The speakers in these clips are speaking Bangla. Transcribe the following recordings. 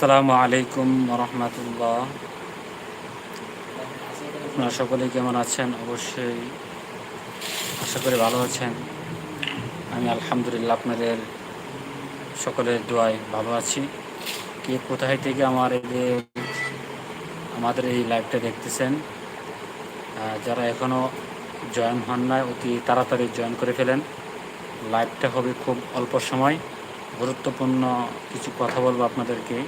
আসসালামু আলাইকুম রহমতুল্লাহ। আপনারা সকলে কেমন আছেন? অবশ্যই আশা করি ভালো আছেন। আমি আলহামদুলিল্লাহ আপনাদের সকলের দোয়ায় ভালো আছি। কে কোথায় থেকে আমার এই আমাদের এই লাইভটা দেখতেছেন যারা এখনও জয়েন হন নাই, অতি তাড়াতাড়ি জয়েন করে ফেলেন। লাইভটা হবে খুব অল্প সময়। গুরুত্বপূর্ণ কিছু কথা বলব আপনাদেরকে।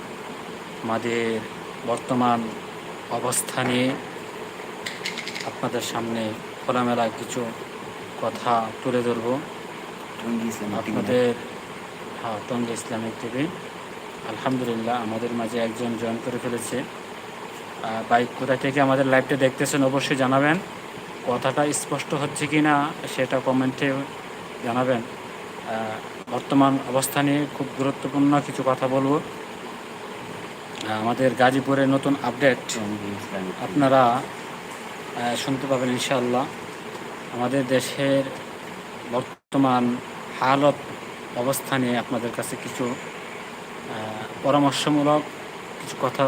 আমাদের বর্তমান অবস্থা নিয়ে আপনাদের সামনে খোলামেলা কিছু কথা তুলে ধরবো। আপনাদের হ্যাঁ টঙ্গী ইসলামিক টিভি। আলহামদুলিল্লাহ আমাদের মাঝে একজন জয়েন করে ফেলেছে। বাইক কোথা থেকে আমাদের লাইভটা দেখতেছেন অবশ্যই জানাবেন। কথাটা স্পষ্ট হচ্ছে কি না সেটা কমেন্টে জানাবেন। বর্তমান অবস্থা নিয়ে খুব গুরুত্বপূর্ণ কিছু কথা বলব। আমাদের গাজীপুরের নতুন আপডেট আপনারা শুনতে পাবেন ইনশাআল্লাহ। আমাদের দেশের বর্তমান হালত অবস্থা নিয়ে আপনাদের কাছে কিছু পরামর্শমূলক কিছু কথা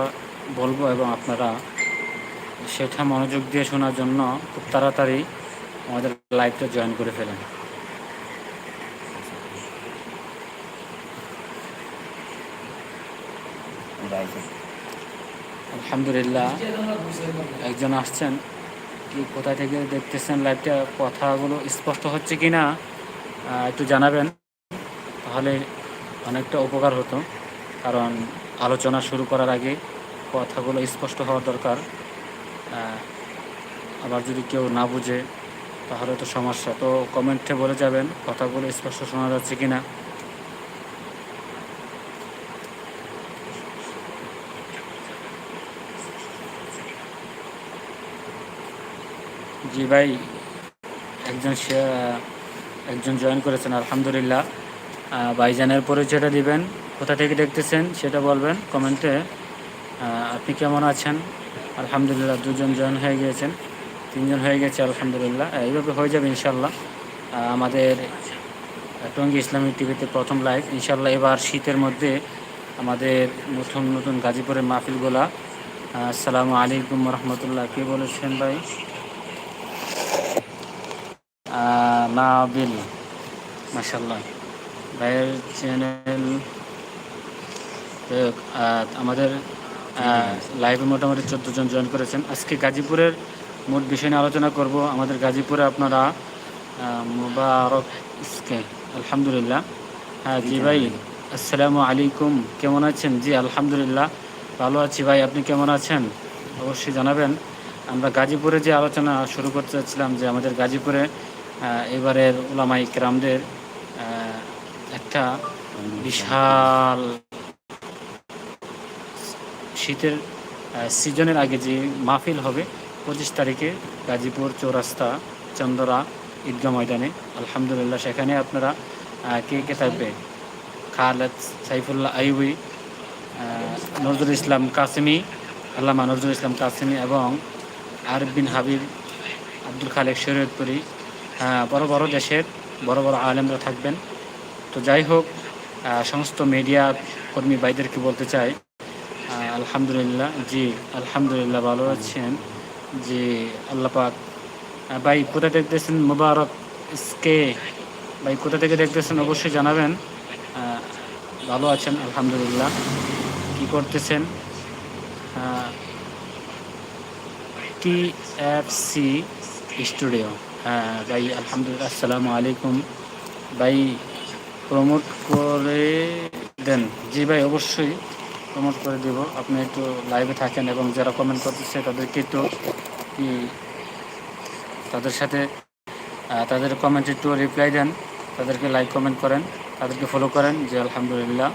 বলব এবং আপনারা সেটা মনোযোগ দিয়ে শোনার জন্য খুব তাড়াতাড়ি আমাদের লাইভটা জয়েন করে ফেলেন। আলহামদুলিল্লাহ, একজন আসছেন। কি কোথা থেকে দেখতেছেন লাইভটা কথাগুলো স্পষ্ট হচ্ছে কি না একটু জানাবেন। তাহলে অনেকটা উপকার হতো, কারণ আলোচনা শুরু করার আগে কথাগুলো স্পষ্ট হওয়ার দরকার। আবার যদি কেউ না বুঝে, তাহলে তো সমস্যা। তো কমেন্টে বলে যাবেন, কথাগুলো স্পষ্ট শোনা যাচ্ছে কি না জি ভাই, একজন একজন জয়েন করেছেন, আলহামদুলিল্লাহ। ভাইজানের পরিচয়টা দিবেন। কোথা থেকে দেখতেছেন সেটা বলবেন কমেন্টে। আপনি কেমন আছেন? আলহামদুলিল্লাহ, দুজন জয়েন হয়ে গিয়েছেন। তিনজন হয়ে গেছে, আলহামদুলিল্লাহ। এইভাবে হয়ে যাবে ইনশাল্লাহ আমাদের টঙ্গী ইসলামিক টিভিতে প্রথম লাইভ ইনশাল্লাহ এবার শীতের মধ্যে আমাদের নতুন নতুন গাজীপুরের মাহফিলগুলা। আসসালামু আলাইকুম রহমতুল্লাহ। কে বলেছেন ভাই? নাবিল মাসাল্লাহ ভাইয়ের চ্যানেল আমাদের লাইভে মোটামুটি চোদ্দ জন জয়েন করেছেন। আজকে গাজীপুরের মোট বিষয় নিয়ে আলোচনা করব। আমাদের গাজীপুরে আপনারা মুবারক ইসকে আলহামদুলিল্লাহ। হ্যাঁ জি ভাই, আসসালামু আলাইকুম। কেমন আছেন? জি, আলহামদুলিল্লাহ, ভালো আছি ভাই। আপনি কেমন আছেন? অবশ্যই জানাবেন। আমরা গাজীপুরে যে আলোচনা শুরু করতে চাচ্ছিলাম যে আমাদের গাজীপুরে এবারের ওলামাই কেরামদের একটা বিশাল শীতের সিজনের আগে যে মাহফিল হবে, পঁচিশ তারিখে গাজীপুর চৌরাস্তা চন্দরা ঈদগাহ ময়দানে। আলহামদুলিল্লাহ, সেখানে আপনারা কে কে থাকবে? খালেদ সাইফুল্লাহ আইবি নজরুল ইসলাম কাসিমি, আল্লামা নজরুল ইসলাম কাসিমি এবং আরবিন বিন হাবিব, আব্দুল খালেক শরীয়তপুরি বড় বড় দেশের বড় বড় আলেমরা থাকবেন। তো যাই হোক সমস্ত মিডিয়া কর্মী ভাইদেরকে বলতে চাই আলহামদুলিল্লাহ, জি, আলহামদুলিল্লাহ ভালো আছেন। জি, আল্লাহ পাক ভাই, কোথা দেখতেছেন মুবারক ইসকে ভাই, কোথা থেকে দেখতেছেন অবশ্যই জানাবেন। ভালো আছেন, আলহামদুলিল্লাহ। কি করতেছেন? T F C studio. হ্যাঁ ভাই, আলহামদুলিল্লাহ, আসসালামু আলাইকুম। ভাই প্রমোট করে দেন। জি ভাই, অবশ্যই প্রমোট করে দেব। আপনি একটু লাইভে থাকেন এবং যারা কমেন্ট করতেছে, তাদেরকে একটু কি, তাদের সাথে তাদের কমেন্ট একটু রিপ্লাই দেন। তাদেরকে লাইক কমেন্ট করেন। তাদেরকে ফলো করেন যে আলহামদুলিল্লাহ,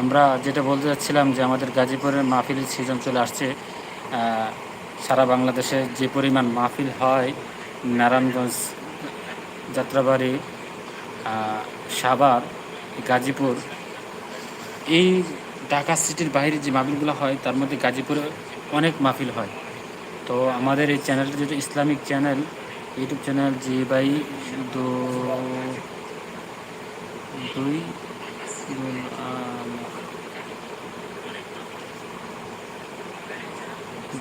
আমরা যেটা বলতে চাচ্ছিলাম যে আমাদের গাজীপুরের মাহফিল সিজন চলে আসছে। সারা বাংলাদেশে যে পরিমাণ মাহফিল হয় নারায়ণগঞ্জ, যাত্রাবাড়ি সাভার, গাজীপুর। এই ঢাকা সিটির বাইরে যে মাহফিলগুলো হয়, তার মধ্যে গাজীপুরে অনেক মাহফিল হয়। তো আমাদের এই চ্যানেলটা যেটা ইসলামিক চ্যানেল ইউটিউব চ্যানেল জি বাই দুই দুল আল-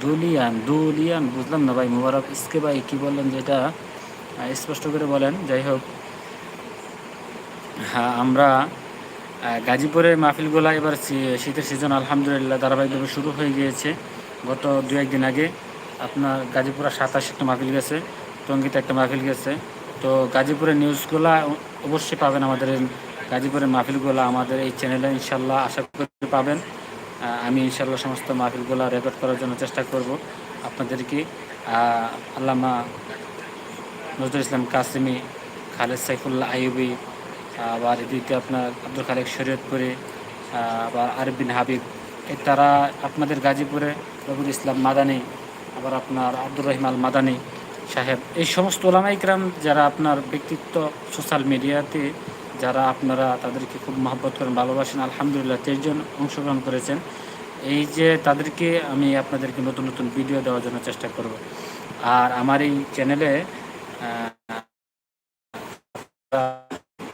দুলিয়ান দুলিয়ান বুঝলাম না ভাই মুবারক। ইসকে ভাই কী বললেন যেটা স্পষ্ট করে বলেন যাই হোক। হ্যাঁ আমরা আহ, গাজীপুরে মাহফিলগুলো এবার শীতের সিজন আলহামদুলিল্লাহ ধারাবাহিকভাবে শুরু হয়ে গিয়েছে। গত দু একদিন আগে আপনার গাজীপুরে সাতাশ একটা মাহফিল গেছে টঙ্গিতে একটা মাহফিল গেছে। তো গাজীপুরের নিউজগুলো অবশ্যই পাবেন আমাদের গাজীপুরের মাহফিলগুলো আমাদের এই চ্যানেলে ইনশাল্লাহ আশা করি পাবেন। আমি ইনশাল্লাহ সমস্ত মাহফিলগুলো রেকর্ড করার জন্য চেষ্টা করব। আপনাদেরকে আল্লামা নজরুল ইসলাম কাসিমি, খালেদ সাইফুল্লাহ আইয়ুবি আবার এদিকে আপনার আব্দুল খালেক শরীয়তপুরে আবার আরবিন হাবিব তারা আপনাদের গাজীপুরে রবুল ইসলাম মাদানি, আবার আপনার আব্দুর রহিমাল মাদানি সাহেব, এই সমস্ত ওলামাইকরাম যারা আপনার ব্যক্তিত্ব সোশ্যাল মিডিয়াতে যারা আপনারা তাদেরকে খুব মহব্বত করেন, ভালোবাসেন, আলহামদুলিল্লাহ, তেইশ জন অংশগ্রহণ করেছেন। এই যে তাদেরকে আমি আপনাদেরকে নতুন নতুন ভিডিও দেওয়ার জন্য চেষ্টা করব। আর আমার এই চ্যানেলে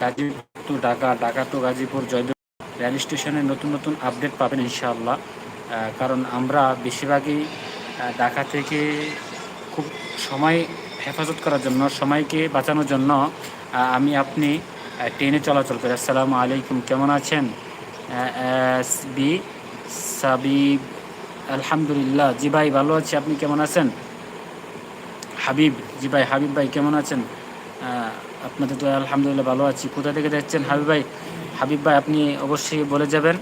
গাজীপুর, ঢাকা ঢাকা টু গাজীপুর, জয়দেব রেল স্টেশনে নতুন নতুন আপডেট পাবেন ইনশাআল্লাহ। কারণ আমরা বেশিরভাগই ঢাকা থেকে খুব সময় হেফাজত করার জন্য, সময়কে বাঁচানোর জন্য আমি আপনি ট্রেনে চলাচল করে। আসসালামু আলাইকুম, কেমন আছেন? এস বি সাবিব আলহামদুলিল্লাহ। জি ভাই, ভালো আছি, আপনি কেমন আছেন? হাবিব, জি ভাই, হাবিব ভাই, কেমন আছেন? আপনাদের তো আলহামদুলিল্লাহ ভালো আছি। কোথা থেকে দেখছেন হাবিব ভাই? হাবিব ভাই, আপনি অবশ্যই বলে যাবেন।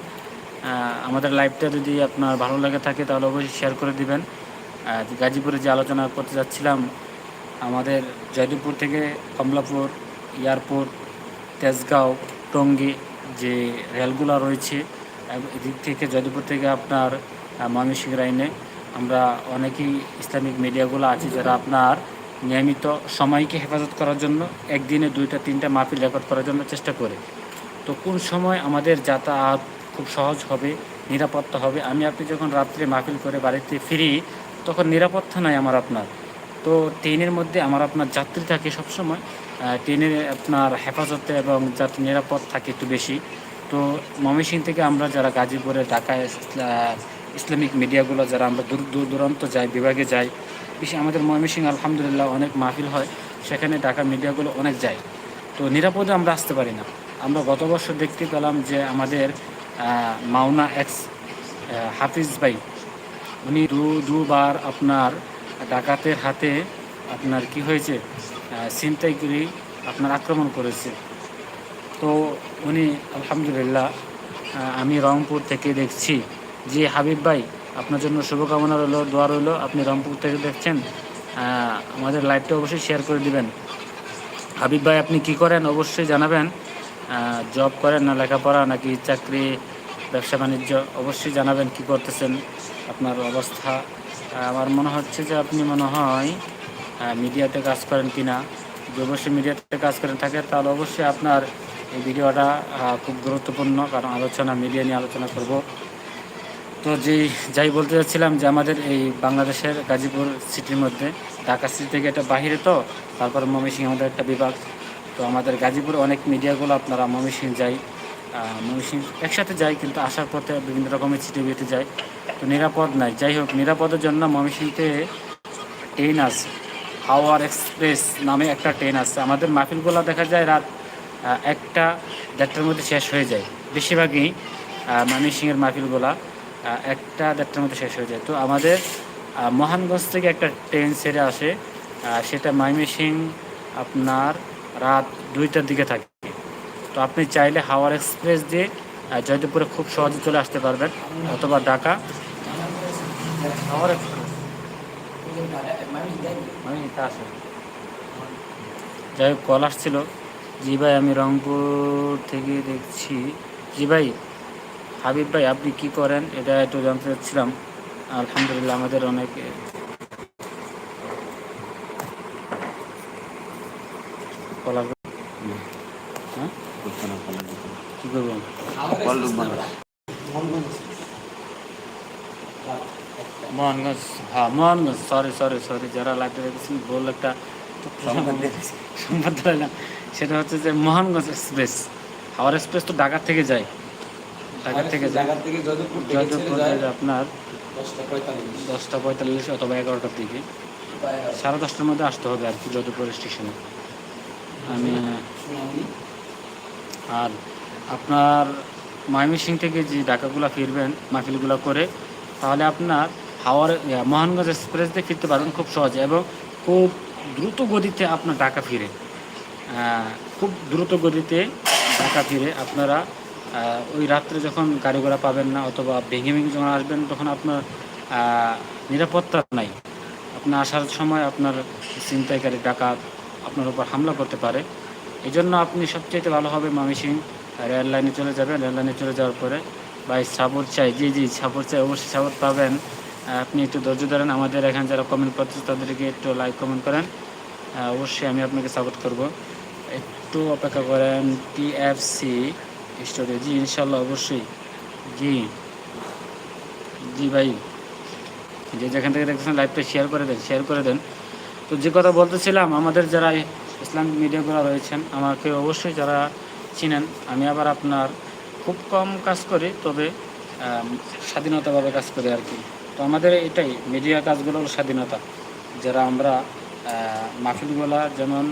আমাদের লাইভটা যদি আপনার ভালো লাগে থাকে, তাহলে অবশ্যই শেয়ার করে দিবেন। গাজীপুরে যে আলোচনা করতে যাচ্ছিলাম, আমাদের জয়দেবপুর থেকে কমলাপুর এয়ারপোর্ট তেজগাঁও টঙ্গী যে রেলগুলো রয়েছে এদিক থেকে জয়দেবপুর থেকে আপনার ময়মনসিংহ লাইনে আমরা অনেকেই ইসলামিক মিডিয়াগুলো আছে যারা আপনার নিয়মিত সময়কে হেফাজত করার জন্য একদিনে দুইটা, তিনটা মাহফিল রেকর্ড করার জন্য চেষ্টা করে। তো কোন সময় আমাদের যাতায়াত খুব সহজ হবে, নিরাপত্তা হবে? আমি আপনি যখন রাত্রে মাহফিল করে বাড়িতে ফিরি, তখন নিরাপত্তা নাই আমার আপনার। তো ট্রেনের মধ্যে আমার আপনার যাত্রী থাকে সবসময়। ট্রেনের আপনার হেফাজতে এবং যাত্রী নিরাপদ থাকে একটু বেশি। তো ময়মনসিং থেকে আমরা যারা গাজীপুরে, ঢাকায় ইসলামিক মিডিয়াগুলো যারা আমরা দূর দূর, দূরান্ত যাই, বিভাগে যাই, বেশি আমাদের ময়মনসিং আলহামদুলিল্লাহ অনেক মাহফিল হয়। সেখানে ঢাকা মিডিয়াগুলো অনেক যায়। তো নিরাপদে আমরা আসতে পারি না। আমরা গত বছর দেখতে পেলাম যে আমাদের মাওনা এক্স হাফিজ ভাই, উনি দু, দুবার আপনার ডাকাতের হাতে আপনার কি হয়েছে? ছিনতাইগুলি আপনার আক্রমণ করেছে। তো উনি, আলহামদুলিল্লাহ আমি রংপুর থেকে দেখছি যে হাবিব ভাই, আপনার জন্য শুভকামনা রইল, দোয়া রইল। আপনি রংপুর থেকে দেখছেন আমাদের লাইভটা অবশ্যই শেয়ার করে দিবেন। হাবিব ভাই, আপনি কি করেন অবশ্যই জানাবেন। জব করেন না লেখাপড়া নাকি চাকরি, ব্যবসা বাণিজ্য, অবশ্যই জানাবেন কি করতেছেন, আপনার অবস্থা। আমার মনে হচ্ছে যে আপনি মনে হয় মিডিয়াতে কাজ করেন কি না যদি অবশ্যই মিডিয়াতে কাজ করেন, থাকে, তাহলে অবশ্যই আপনার এই ভিডিওটা খুব গুরুত্বপূর্ণ, কারণ আলোচনা, মিডিয়া নিয়ে আলোচনা করব। তো যেই, যাই বলতে চাচ্ছিলাম যে আমাদের এই বাংলাদেশের গাজীপুর সিটির মধ্যে, ঢাকা সিটি থেকে এটা বাহিরে তো, তারপর ময়মনসিংহ আমাদের একটা বিভাগ। তো আমাদের গাজীপুরে অনেক মিডিয়াগুলো আপনারা ময়মনসিংহ যাই ময়মনসিংহ একসাথে যাই, কিন্তু আসার পথে বিভিন্ন রকমের সিটি বিয়েতে যাই। তো নিরাপদ নাই। যাই হোক, নিরাপদের জন্য ময়মনসিংহতে ট্রেন আছে হাওয়ার এক্সপ্রেস নামে একটা ট্রেন আছে। আমাদের মাহফিলগুলো দেখা যায় রাত একটা দেড়টার মধ্যে শেষ হয়ে যায়। বেশিরভাগই ময়মনসিংহের মাহফিলগুলা একটা দেড়টার মধ্যে শেষ হয়ে যায়। তো আমাদের মহানগঞ্জ থেকে একটা ট্রেন ছেড়ে আসে সেটা ময়মনসিং আপনার রাত দুইটার দিকে থাকে। তো আপনি চাইলে হাওয়ার এক্সপ্রেস দিয়ে জয়দেবপুরে খুব সহজে চলে আসতে পারবেন, অথবা ঢাকা। হাওয়ার এক্সপ্রেস আমি যাই হোক কল আসছিল। জি ভাই আমি রংপুর থেকে দেখছি। জি ভাই হাবিব ভাই আপনি কি করেন? এটা একটু জানতে চাচ্ছিলাম। আলহামদুলিল্লাহ আমাদের অনেক হ্যাঁ? করব মোহনগঞ্জ হ্যাঁ মোহনগঞ্জ সরি সরি সরি যারা লাইভে দেখেছেন বল একটা সংবাদ দিলাম। সেটা হচ্ছে যে মোহনগঞ্জ এক্সপ্রেস হাওড় এক্সপ্রেস তো ঢাকা থেকে যায়। ঢাকা থেকে যায়। ঢাকা থেকে আপনার দশটা পঁয়তাল্লিশ। অথবা এগারোটার দিকে। সাড়ে দশটার মধ্যে আসতে হবে আর কি যদুপুর স্টেশনে আমি আর আপনার ময়মনসিং থেকে যে ঢাকাগুলো ফিরবেন মাহফিলগুলো করে তাহলে আপনার হাওয়ার মোহনগঞ্জ এক্সপ্রেস দিয়ে ফিরতে পারবেন খুব সহজে এবং খুব দ্রুত গতিতে আপনার ঢাকা ফিরে। খুব দ্রুত গতিতে ঢাকা ফিরে আপনারা ওই রাত্রে যখন গাড়ি ঘোড়া পাবেন না অথবা ভেঙে ভেঙে যখন আসবেন, তখন আপনার নিরাপত্তা নাই। আপনার আসার সময় আপনার ছিনতাইকারী ডাকাত আপনার উপর হামলা করতে পারে। এই জন্য আপনি সবচেয়ে ভালো হবে মামিসিং রেল চলে যাবেন। রেল লাইনে চলে যাওয়ার পরে ভাই সাপোর্ট চাই, জি জি সাপোর্ট চাই, অবশ্যই সাপোর্ট পাবেন। আপনি একটু ধৈর্য ধরেন, আমাদের এখানে যারা কমেন্ট করছে তাদেরকে একটু লাইক কমেন্ট করেন। অবশ্যই আমি আপনাকে সাপোর্ট করব। একটু অপেক্ষা করেন টিএফসি স্টোরে জি ইনশাল্লাহ অবশ্যই। জি। জি ভাই। যে যেখান থেকে দেখতেছেন লাইভটা শেয়ার করে দেন শেয়ার করে দেন। তো যে কথা বলতেছিলাম, আমাদের যারা ইসলামিক মিডিয়াগুলো রয়েছেন, আমাকে অবশ্যই যারা চিনেন, আমি আবার আপনার খুব কম কাজ করি, তবে স্বাধীনতাভাবে কাজ করি আর কি। তো আমাদের এটাই মিডিয়া কাজগুলো হলো স্বাধীনতা, যারা আমরা মাহফিলগুলা যেমন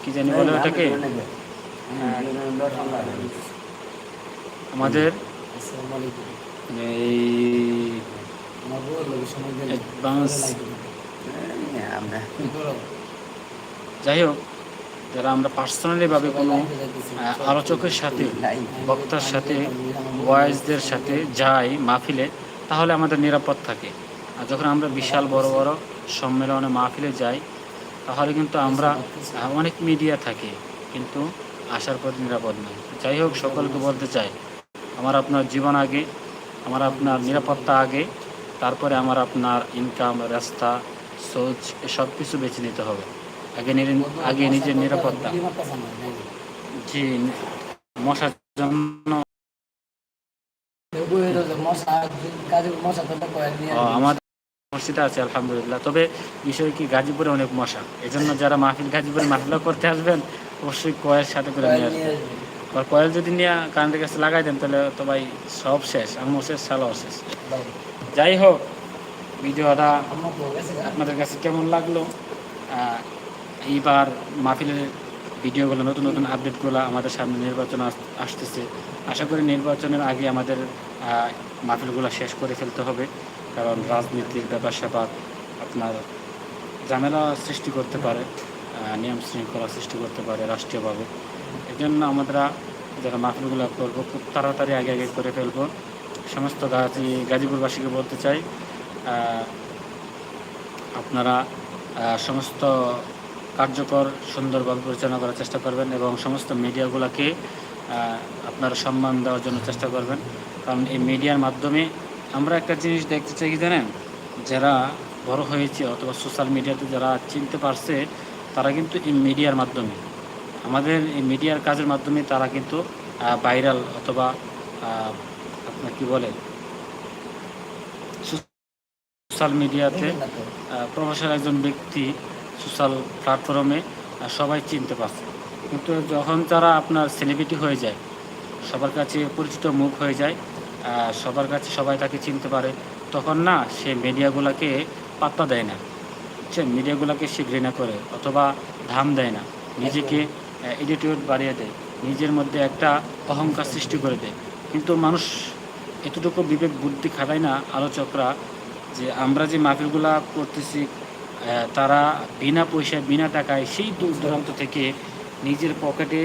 কি জানি বলে ওটাকে আমাদের? যাই হোক, যারা আমরা পার্সোনালিভাবে কোনো আলোচকের সাথে, বক্তার সাথে ওয়াইজদের সাথে যাই মাহফিলে তাহলে আমাদের নিরাপদ থাকে। আর যখন আমরা বিশাল বড় বড় সম্মেলনে মাহফিলে যাই, তাহলে কিন্তু আমরা অনেক মিডিয়া থাকে, কিন্তু আসার পর নিরাপদ নয় যাই হোক, সকলকে বলতে চাই, আমার আপনার জীবন আগে, আমার আপনার নিরাপত্তা আগে, তারপরে আমার আপনার ইনকাম রাস্তা সোচ সব কিছু বেছে নিতে হবে। আগে আগে নিজের নিরাপত্তা। জি, মশার জন্য কেউ বইয়ে রয়েছে, মশা, কাজে মশা তো একটা কয়েক নিয়ে ও, আমাদের মসজিদে আছে আলহামদুলিল্লাহ। তবে বিষয় কি গাজীপুরে অনেক মশা। এই জন্য যারা মাহফিল গাজীপুরে মাহফিল করতে আসবেন অবশ্যই কয়ের সাথে করে নিয়ে আসবেন। আর কয়েল যদি নিয়ে কারেন্টের কাছে লাগাই দেন তাহলে তো ভাই সব শেষ আমও শেষ সালাও শেষ। যাই হোক ভিডিওটা আমার। আপনাদের কাছে কেমন লাগল? এইবার মাহফিলের ভিডিওগুলো, নতুন নতুন আপডেটগুলো আমাদের সামনে নির্বাচন আসতেছে। আশা করি নির্বাচনের আগে আমাদের মাহফিলগুলো শেষ করে ফেলতে হবে। কারণ রাজনীতির ব্যাপার স্যাপার আপনার ঝামেলা সৃষ্টি করতে পারে নিয়ম শৃঙ্খলা সৃষ্টি করতে পারে রাষ্ট্রীয়ভাবে। এই জন্য আমরা যারা মাহফিলগুলো করব, খুব তাড়াতাড়ি আগে আগে করে ফেলব। সমস্ত গাজী, গাজীপুরবাসীকে বলতে চাই আপনারা সমস্ত কার্যকর সুন্দরভাবে পরিচালনা করার চেষ্টা করবেন এবং সমস্ত মিডিয়াগুলোকে আপনারা সম্মান দেওয়ার জন্য চেষ্টা করবেন কারণ এই মিডিয়ার মাধ্যমে আমরা একটা জিনিস দেখতে চাই, কি জানেন যারা বড় হয়েছে অথবা সোশ্যাল মিডিয়াতে যারা চিনতে পারছে, তারা কিন্তু এই মিডিয়ার মাধ্যমে, আমাদের এই মিডিয়ার কাজের মাধ্যমে তারা কিন্তু ভাইরাল অথবা আপনার কি বলে সোশ্যাল মিডিয়াতে। প্রভাবশালী একজন ব্যক্তি সোশ্যাল প্ল্যাটফর্মে সবাই চিনতে পারছে। কিন্তু যখন তারা আপনার সেলিব্রিটি হয়ে যায়, সবার কাছে পরিচিত মুখ হয়ে যায় সবার কাছে সবাই তাকে চিনতে পারে, তখন না, সে মিডিয়াগুলোকে পাত্তা দেয় না। সে মিডিয়াগুলোকে সে ঘৃণা করে অথবা ধাম দেয় না। নিজেকে এডিটিউড বাড়িয়ে দেয়। নিজের মধ্যে একটা অহংকার সৃষ্টি করে দেয়। কিন্তু মানুষ এতটুকু বিবেক বুদ্ধি খাটায় না আলোচকরা, যে আমরা যে মাহফিলগুলা করতেছি তারা বিনা পয়সায়, বিনা টাকায় সেই দূর দূরান্ত থেকে নিজের পকেটে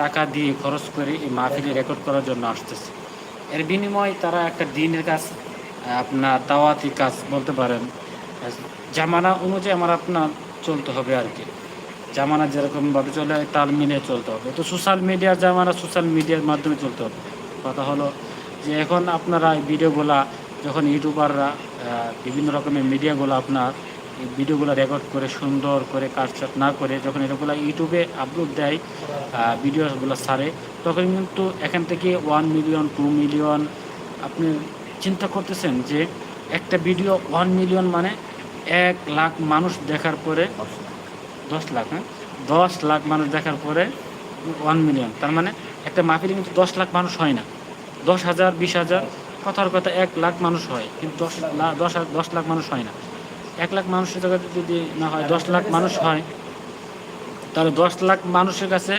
টাকা দিয়ে খরচ করে এই মাহফিলে রেকর্ড করার জন্য আসতেছে। এর বিনিময়ে তারা একটা দিনের কাজ আপনার দাওয়াতি কাজ বলতে পারেন জামানা অনুযায়ী আমার আপনার চলতে হবে আর কি। জামানা যেরকমভাবে চলে, তাল মিলিয়ে চলতে হবে। তো সোশ্যাল মিডিয়ার জামানা সোশ্যাল মিডিয়ার মাধ্যমে চলতে হবে। কথা হলো যে এখন আপনারা ভিডিওগুলা যখন ইউটিউবাররা বিভিন্ন রকমের মিডিয়াগুলো আপনার এই ভিডিওগুলো রেকর্ড করে সুন্দর করে কাটছাট না করে যখন এগুলো ইউটিউবে আপলোড দেয় ভিডিওগুলো ছাড়ে তখন কিন্তু এখান থেকে ওয়ান মিলিয়ন টু মিলিয়ন আপনি চিন্তা করতেছেন যে একটা ভিডিও ওয়ান মিলিয়ন মানে এক লাখ মানুষ দেখার পরে দশ লাখ। হ্যাঁ? দশ লাখ মানুষ দেখার পরে ওয়ান মিলিয়ন তার মানে একটা মাহফিলে কিন্তু দশ লাখ মানুষ হয় না। দশ হাজার বিশ হাজার কথার কথা এক লাখ মানুষ হয়। কিন্তু দশ লাখ দশ দশ লাখ মানুষ হয় না। এক লাখ মানুষের জায়গাতে যদি না হয়, দশ লাখ মানুষ হয়, তাহলে দশ লাখ মানুষের কাছে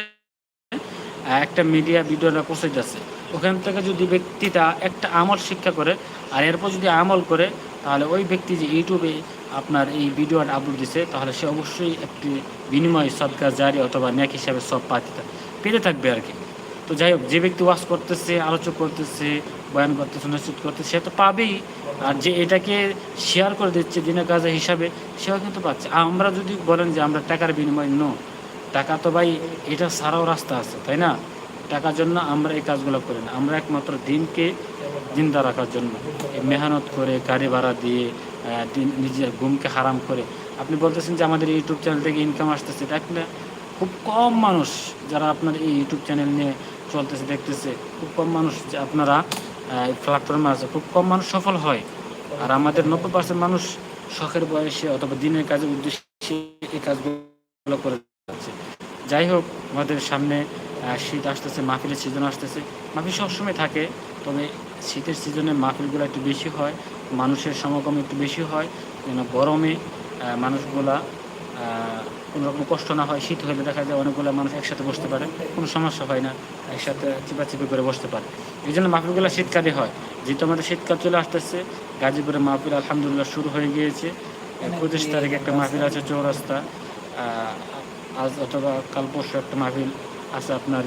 একটা মিডিয়া ভিডিওটা পৌঁছাইতেছে। ওখান থেকে যদি ব্যক্তিটা একটা আমল শিক্ষা করে আর এরপর যদি আমল করে, তাহলে ওই ব্যক্তি যে ইউটিউবে আপনার এই ভিডিওটা আপলোড দিছে, তাহলে সে অবশ্যই একটি বিনিময় সদকার জারি অথবা ন্যাক হিসাবে সব পাতে পেতে থাকবে আর কি। তো যাই হোক, যে ব্যক্তি ওয়াশ করতেছে আলোচনা করতেছে, বয়ান করতেছে নিশ্চিত করতেছে, সে তো পাবেই। আর যে এটাকে শেয়ার করে দিচ্ছে দিনের কাজে হিসাবে, সেও কিন্তু পাচ্ছে। আমরা যদি বলেন যে আমরা টাকার বিনিময় নো টাকা তো ভাই এটা ছাড়াও রাস্তা আছে, তাই না? টাকার জন্য আমরা এই কাজগুলো করি না। আমরা একমাত্র দিনকে জিন্দা রাখার জন্য। মেহনত করে, গাড়ি ভাড়া দিয়ে দিন, নিজের ঘুমকে হারাম করে। আপনি বলতেছেন যে আমাদের ইউটিউব চ্যানেল থেকে ইনকাম আসতেছে এটা একটা খুব কম মানুষ যারা আপনার এই ইউটিউব চ্যানেল নিয়ে চলতেছে, দেখতেছে। খুব কম মানুষ আপনারা প্ল্যাটফর্মে আছে খুব কম মানুষ সফল হয়। আর আমাদের নব্বই পার্সেন্ট মানুষ শখের বয়সে অথবা দিনের কাজের উদ্দেশ্যে এই কাজগুলো করে যাচ্ছে। যাই হোক, আমাদের সামনে শীত আসতেছে মাহফিলের সিজন আসতেছে। মাহফিল সবসময় থাকে, তবে শীতের সিজনে মাহফিলগুলো একটু বেশি হয়, মানুষের সমাগম একটু বেশি হয়। যেন গরমে মানুষগুলা কোনো রকম কষ্ট না হয়, শীত হলে দেখা যায় অনেকগুলো মানুষ একসাথে বসতে পারে, কোনো সমস্যা হয় না, একসাথে চিপাচিপি করে বসতে পারে। এই জন্য মাহফিলগুলো শীতকালে হয়। যেহেতু আমাদের শীতকাল চলে আসতেছে, গাজীপুরে মাহফিল আলহামদুলিল্লাহ শুরু হয়ে গিয়েছে। পঁচিশ তারিখে একটা মাহফিল আছে চৌরাস্তা আজ অথবা কাল পরশু একটা মাহফিল আছে আপনার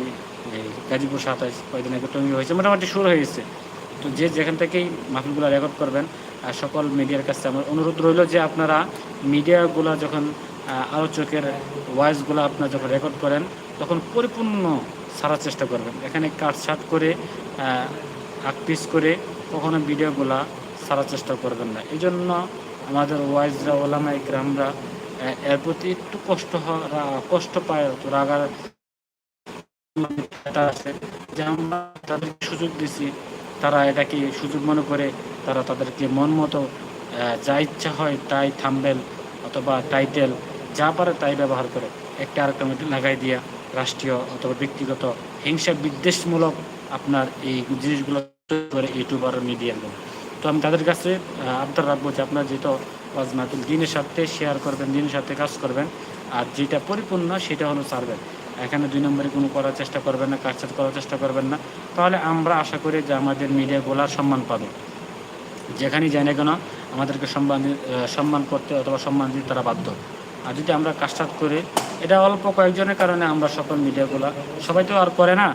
গাজীপুর সাতাইশ কয়েকদিন আগে টঙ্গি হয়েছে, মোটামুটি শুরু হয়েছে তো যে যেখান থেকেই মাহফিলগুলো রেকর্ড করবেন আর সকল মিডিয়ার কাছে আমার অনুরোধ রইল যে আপনারা মিডিয়াগুলো যখন আলোচকের ভয়েসগুলো আপনার যখন রেকর্ড করেন, তখন পরিপূর্ণ সারার চেষ্টা করবেন। এখানে কাটছাট করে আকপিস করে কখনো ভিডিওগুলা সারার চেষ্টা করবেন না। এই জন্য আমাদের ওয়াইজরা ওলামা গ্রামরা এর প্রতি একটু কষ্ট কষ্ট পায় রাগার আছে যে আমরা তাদেরকে সুযোগ দিছি, তারা এটাকে সুযোগ মনে করে, তারা তাদেরকে মন মতো যা ইচ্ছা হয় তাই থাম্বেল অথবা টাইটেল যা পারে তাই ব্যবহার করে। একটা আরেকটা মধ্যে লাগাই দিয়া রাষ্ট্রীয় অথবা ব্যক্তিগত হিংসা বিদ্বেষমূলক আপনার এই জিনিসগুলো করে ইউটিউবার মিডিয়াগুলো তো আমি তাদের কাছে আবদার রাখব যে আপনার যেহেতু ওয়াজ দিনের সাথে শেয়ার করবেন, দিনের সাথে কাজ করবেন, আর যেটা পরিপূর্ণ সেটা হলো ছাড়বেন। এখানে দুই নম্বরে কোনো করার চেষ্টা করবেন না কাজসাত করার চেষ্টা করবেন না। তাহলে আমরা আশা করি যে আমাদের মিডিয়া মিডিয়াগুলার সম্মান পাবে। যেখানেই যাই না কেন, আমাদেরকে সম্মান সম্মান করতে অথবা সম্মান দিতে তারা বাধ্য। আর যদি আমরা কাজটাত করি, এটা অল্প কয়েকজনের কারণে আমরা সকল মিডিয়াগুলো, সবাই তো আর করে না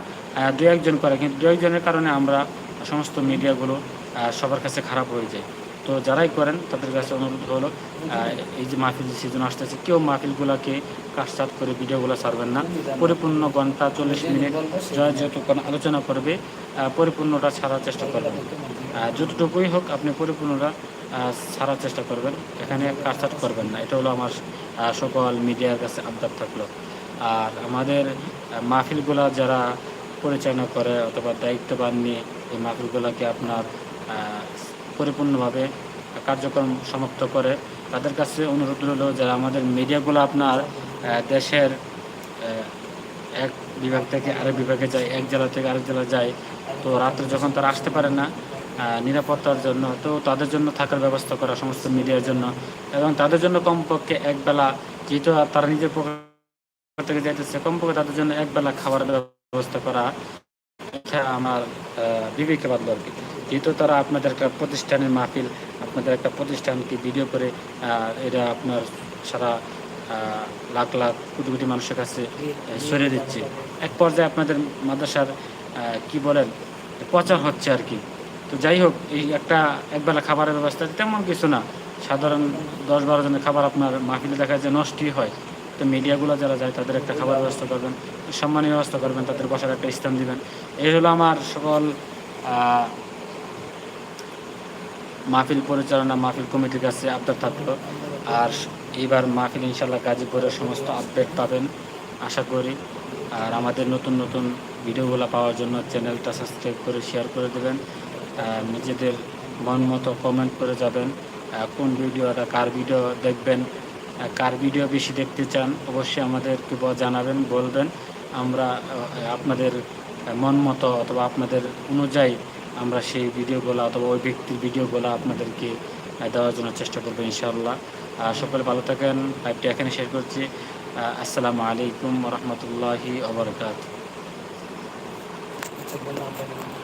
দু একজন করে, কিন্তু দু একজনের কারণে আমরা সমস্ত মিডিয়াগুলো সবার কাছে খারাপ হয়ে যায়। তো যারাই করেন, তাদের কাছে অনুরোধ হলো এই যে মাহফিল সিজন আসতেছে, কেউ মাহফিলগুলোকে কাজটাত করে ভিডিওগুলো ছাড়বেন না। পরিপূর্ণ ঘণ্টা চল্লিশ মিনিট যা যতক্ষণ আলোচনা করবে পরিপূর্ণটা ছাড়ার চেষ্টা করবেন। যতটুকুই হোক আপনি পরিপূর্ণটা ছাড়ার চেষ্টা করবেন। এখানে কাজটাত করবেন না। এটা হলো আমার সকল মিডিয়ার কাছে আবদার থাকল। আর আমাদের মাহফিলগুলা যারা পরিচালনা করে অথবা দায়িত্ববান নিয়ে এই মাহফিলগুলোকে আপনার পরিপূর্ণভাবে কার্যক্রম সমাপ্ত করে, তাদের কাছে অনুরোধ হলো যারা আমাদের মিডিয়াগুলো আপনার দেশের এক বিভাগ থেকে আরেক বিভাগে যায়, এক জেলা থেকে আরেক জেলা যায়, তো রাত্রে যখন তারা আসতে পারে না নিরাপত্তার জন্য, তো তাদের জন্য থাকার ব্যবস্থা করা সমস্ত মিডিয়ার জন্য। এবং তাদের জন্য কমপক্ষে একবেলা, যেহেতু তারা নিজের পক্ষ থেকে যাইতেছে, কমপক্ষে তাদের জন্য একবেলা খাবারের ব্যবস্থা করা এটা আমার বিবেকে বাদল আর কি। যেহেতু তারা আপনাদের একটা প্রতিষ্ঠানের মাহফিল, আপনাদের একটা প্রতিষ্ঠানকে ভিডিও করে এটা আপনার সারা লাখ লাখ কোটি কোটি মানুষের কাছে সরিয়ে দিচ্ছে। এক পর্যায়ে আপনাদের মাদ্রাসার কি বলেন প্রচার হচ্ছে আর কি। তো যাই হোক, এই একটা একবেলা খাবারের ব্যবস্থা, তেমন কিছু না। সাধারণ দশ বারো জনের খাবার আপনার মাহফিলে দেখা যায় নষ্টই হয়। তো মিডিয়াগুলো যারা যায়, তাদের একটা খাবার ব্যবস্থা করবেন সম্মানের ব্যবস্থা করবেন, তাদের বসার একটা স্থান দিবেন। এই হলো আমার সকল মাহফিল পরিচালনা, মাহফিল কমিটির কাছে আপডেট থাকল। আর এইবার মাহফিল ইনশাল্লাহ গাজীপুরের সমস্ত আপডেট পাবেন, আশা করি। আর আমাদের নতুন নতুন ভিডিওগুলো পাওয়ার জন্য চ্যানেলটা সাবস্ক্রাইব করে শেয়ার করে দেবেন। নিজেদের মন মতো কমেন্ট করে যাবেন। কোন ভিডিওটা কার ভিডিও দেখবেন কার ভিডিও বেশি দেখতে চান, অবশ্যই আমাদেরকে জানাবেন, বলবেন। আমরা আপনাদের মন মতো অথবা আপনাদের অনুযায়ী আমরা সেই ভিডিওগুলো অথবা ওই ব্যক্তির ভিডিওগুলো আপনাদেরকে দেওয়ার জন্য চেষ্টা করব ইনশাআল্লাহ। সকলে ভালো থাকেন। লাইভটি এখানে শেষ করছি। আসসালামু আলাইকুম রহমতুল্লাহি বললাম